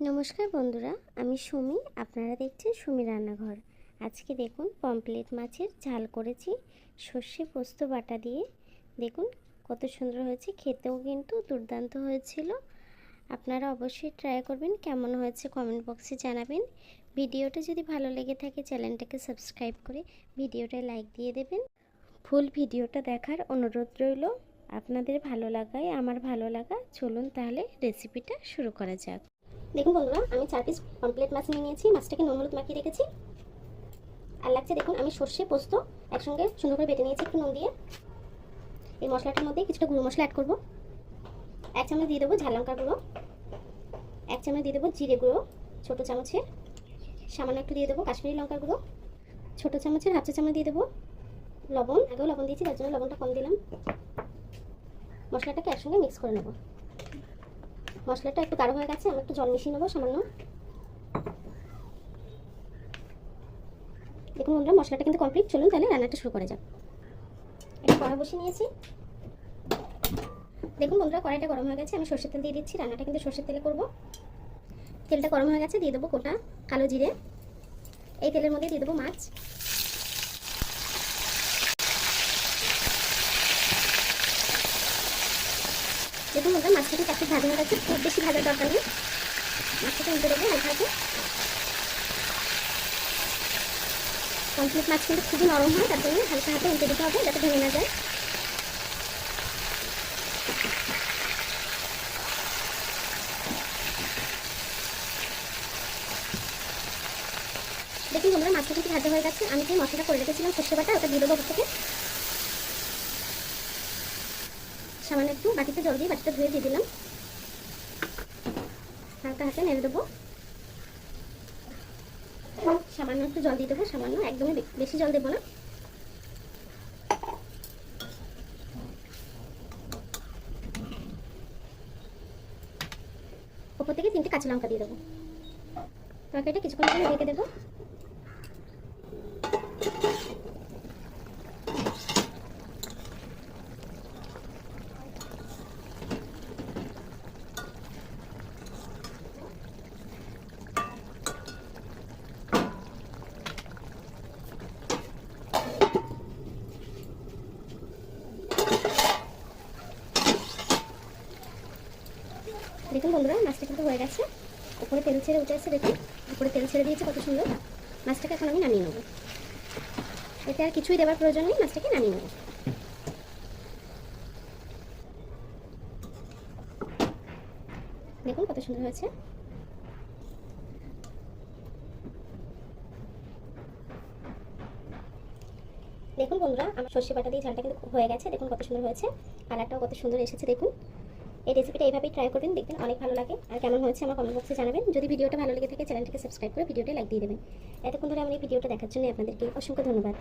নমস্কার বন্ধুরা, আমি সুমি, আপনারা দেখছেন সুমি রান্নাঘর। আজকে দেখুন পমপ্লেট মাছের ঝাল করেছি, সর্ষে পোস্ত বাটা দিয়ে। দেখুন, কত সুন্দর হয়েছে, খেতেও কিন্তু দুর্দান্ত হয়েছিল। আপনারা অবশ্যই ট্রাই করবেন, কেমন হয়েছে কমেন্ট বক্সে জানাবেন। ভিডিওটা যদি ভালো লেগে থাকে, চ্যানেলটাকে সাবস্ক্রাইব করে ভিডিওটা লাইক দিয়ে দেবেন। ফুল ভিডিওটা দেখার অনুরোধ রইল, আপনাদের ভালো লাগায়, আমার ভালো লাগা। চলুন তাহলে রেসিপিটা শুরু করা যাক। দেখুন বন্ধুরা, আমি চার পিস পমপ্লেট মাছ নিয়ে নিয়েছি, মাছটাকে নুন হলুদ মাখিয়ে রেখেছি। আর লাগছে দেখুন, আমি সর্ষে পোস্ত একসঙ্গে সুন্দর করে বেটে নিয়েছি একটু নুন দিয়ে। এই মশলাটার মধ্যে কিছুটা গুঁড়ো মশলা অ্যাড করব। এক চামচ দিয়ে দেবো ঝাল লঙ্কার গুঁড়ো। এক চামচ দিয়ে দেবো জিরে গুঁড়ো, ছোটো চামচের। সামান্য একটু দিয়ে দেবো কাশ্মীরি লঙ্কার গুঁড়ো। ছোটো চামচের হাফ চা চামচ দিয়ে দেবো লবণ। আগেও লবণ দিয়েছি, তার জন্য লবণটা কম দিলাম। মশলাটাকে একসঙ্গে মিক্স করে নেব। মশলাটা একটু গাঢ় হয়ে গেছে, আমি একটু জল মিশিয়ে নেব সামান্য। দেখুন বন্ধুরা, মশলাটা কিন্তু কমপ্লিট চলুন তাহলে রান্নাটা শুরু করা যাক। একটা কড়া বসিয়ে নিয়েছি। দেখুন বন্ধুরা, কড়াইটা গরম হয়ে গেছে, আমি সর্ষের তেল দিয়ে দিচ্ছি। রান্নাটা কিন্তু সর্ষের তেলে করব। তেলটা গরম হয়ে গেছে, দিয়ে দেবো গোটা কালো জিরে। এই তেলের মধ্যে দিয়ে দেবো মাছ। দেখুন বন্ধুরা মাছটাকে একটু ভাজা হয়ে গেছে খুব বেশি ভাজার দরকার নেই। মাছটাকে উল্টে দেবো হালকা হাতে কমপ্লিট মাছ কিন্তু খুবই নরম হয়, তার জন্য হালকা হাতে উল্টে দিতে হবে যাতে ভেঙে না যায়। দেখুন বন্ধুরা মাছটা কিন্তু ভাজা হয়ে গেছে? আমি যে মশলাটা করে রেখেছিলাম সর্ষে বাটা, ওটা দিয়ে দেবো থেকে। সামান্য একটু বাটিতে জল দিয়ে বাটিটা ধুয়ে দিয়ে দিলাম। হালকা হাতে নেড়ে দেবো। সামান্য একটু জল দিয়ে দেবো, সামান্য, একদমই বেশি জল দেবো না। ওপর থেকে তিনটে কাঁচা লঙ্কা দিয়ে দেবো। তরকারিটা কিছুক্ষণ রেখে দেবো। দেখুন বন্ধুরা, মাছটা কিন্তু হয়ে গেছে। উপরে তেল ছেড়ে উঠে এসে দেখুন। উপরে তেল ছেড়ে দিয়েছে, কত সুন্দর। মাছটাকে এখন আমি নামিয়ে নেব। এতে আর কিছুই দেওয়ার প্রয়োজন নেই, মাছটাকে নামিয়ে নেব। দেখুন কত সুন্দর হয়েছে। দেখুন বন্ধুরা, আমার সর্ষে বাটা দিয়ে ঝালটা কিন্তু হয়ে গেছে, দেখুন কত সুন্দর হয়েছে। কালারটাও কত সুন্দর এসেছে, দেখুন। এই রেসিপিটা এইভাবেই ট্রাই করবেন, দেখবেন অনেক ভালো লাগে। আর কেমন হয়েছে আমার কমেন্ট বক্সে জানাবেন। যদি ভিডিওটা ভালো লেগে থাকে চ্যানেলটিকে সাবস্ক্রাইব করে ভিডিওটা লাইক দিয়ে দেবেন। এতক্ষণ ধরে আমার এই ভিডিওটা দেখার জন্য আপনাদেরকে অসংখ্য ধন্যবাদ।